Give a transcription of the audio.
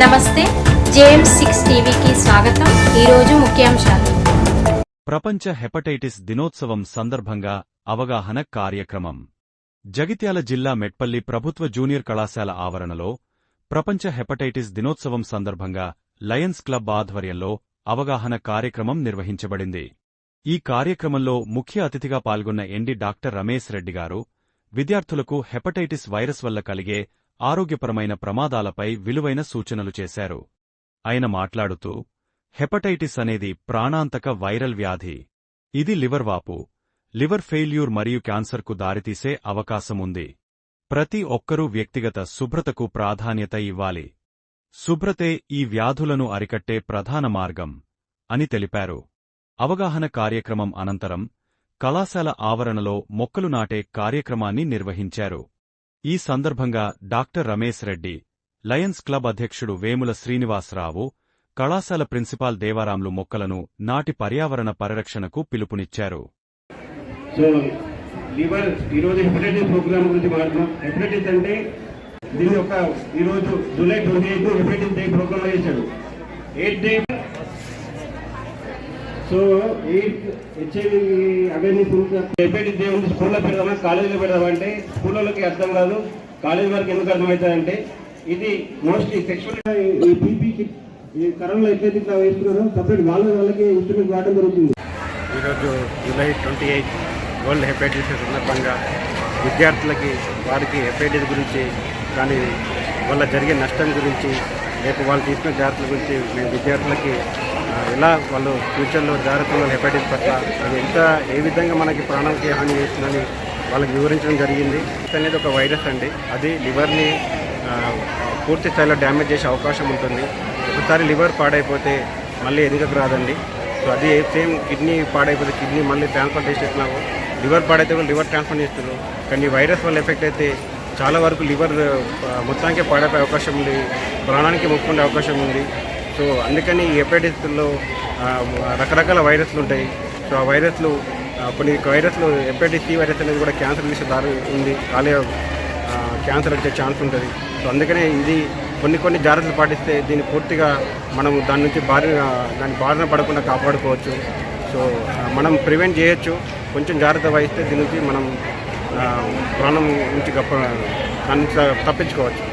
నమస్తే JM six టీవీకి స్వాగతం. ఈరోజు ముఖ్యాంశాలు. ప్రపంచ హెపటైటిస్ దినోత్సవం సందర్భంగా అవగాహన కార్యక్రమం. జగిత్యాల జిల్లా మెట్పల్లి ప్రభుత్వ జూనియర్ కళాశాల ఆవరణలో ప్రపంచ హెపటైటిస్ దినోత్సవం సందర్భంగా లయన్స్ క్లబ్ ఆధ్వర్యంలో అవగాహన కార్యక్రమం నిర్వహించబడింది. ఈ కార్యక్రమంలో ముఖ్య అతిథిగా పాల్గొన్న ఎండి డాక్టర్ రమేష్ రెడ్డి గారు విద్యార్థులకు హెపటైటిస్ వైరస్ వల్ల కలిగే ఆరోగ్యపరమైన ప్రమాదాలపై విలువైన సూచనలు చేశారు. ఆయన మాట్లాడుతూ హెపటైటిస్ అనేది ప్రాణాంతక వైరల్ వ్యాధి. ఇది లివర్ వాపు లివర్ ఫెయిల్యూర్ మరియు క్యాన్సర్కు దారితీసే అవకాశముంది. ప్రతి ఒక్కరూ వ్యక్తిగత శుభ్రతకు ప్రాధాన్యత ఇవ్వాలి. శుభ్రతే ఈ వ్యాధులను అరికట్టే ప్రధాన మార్గం అని తెలిపారు. అవగాహన కార్యక్రమం అనంతరం కళాశాల ఆవరణలో మొక్కలు నాటే కార్యక్రమాన్ని నిర్వహించారు. ఈ సందర్భంగా doctor Ramesh Reddy lions club అధ్యక్షుడు వేముల శ్రీనివాసరావు కళాశాల ప్రిన్సిపాల్ దేవారాంలు మొక్కలను నాటి పర్యావరణ పరిరక్షణకు పిలుపునిచ్చారు. సో లివర్ ఈరోజు హెపటైటిస్ ప్రోగ్రామ్ గురించి హెపటైటిస్ అంటే దీని యొక్క ఈరోజు July twenty eight hepatitis day programme చేశాడు eight day? So HIV awareness hepatitis day ఉంది స్కూల్లో పెడదామా కాలేజీలో పెడదామా అంటే స్కూళ్ళకి అర్థం కాదు కాలేజ్ వరకు ఎందుకు అర్థమవుతుందంటే ఇది మోస్ట్లీ సెక్షువల్ ఈ పీపీకి ఈ కరోనా ఎట్లయితే ఇట్లా వేస్తున్నారో సపరేట్ వాళ్ళ వాళ్ళకి ఇన్స్ట్రుమెంట్ వాడడం జరుగుతుంది. ఈరోజు July twenty eight world hepatitis సందర్భంగా విద్యార్థులకి వారికి హెపటైటిస్ గురించి కానీ వల్ల జరిగే నష్టం గురించి రేపు వాళ్ళు తీసుకునే జాగ్రత్తల గురించి మేము విద్యార్థులకి ఎలా వాళ్ళు ఫ్యూచర్లో జాగ్రత్తలు హెపటైటిస్ పట్ల అది ఎంత ఏ విధంగా మనకి ప్రాణానికి హాని చేస్తుందని వాళ్ళకి వివరించడం జరిగింది. అనేది ఒక వైరస్ అండి. అది లివర్ని పూర్తి స్థాయిలో డ్యామేజ్ చేసే అవకాశం ఉంటుంది. ఒకసారి లివర్ పాడైపోతే మళ్ళీ ఎదుగకు రాదండి. సో అది సేమ్ కిడ్నీ పాడైపోతే కిడ్నీ మళ్ళీ ట్రాన్స్ఫర్ చేసేస్తున్నాము లివర్ పాడైతే కూడా లివర్ ట్రాన్స్ఫర్ చేస్తున్నారు. కానీ ఈ వైరస్ వల్ల ఎఫెక్ట్ అయితే చాలా వరకు లివర్ మొత్తానికే పాడైపోయే అవకాశం ఉంది. ప్రాణానికి ముక్కుండే అవకాశం ఉంది. సో అందుకని ఈ హెపటైటిస్లో రకరకాల వైరస్లు ఉంటాయి. సో ఆ వైరస్లు కొన్ని వైరస్లు హెపటైటిస్ సి వైరస్ అనేది కూడా క్యాన్సర్ చేసే దారి ఉంది. కాలే క్యాన్సర్ వచ్చే ఛాన్స్ ఉంటుంది. సో అందుకనే ఇది కొన్ని కొన్ని జాగ్రత్తలు పాటిస్తే దీన్ని పూర్తిగా మనం దాని నుంచి బారి దాని బారిన పడకుండా కాపాడుకోవచ్చు. సో మనం ప్రివెంట్ చేయొచ్చు. కొంచెం జాగ్రత్త వహిస్తే దీని నుంచి మనం ప్రాణం నుంచి గొప్ప దాన్ని తప్పించుకోవచ్చు.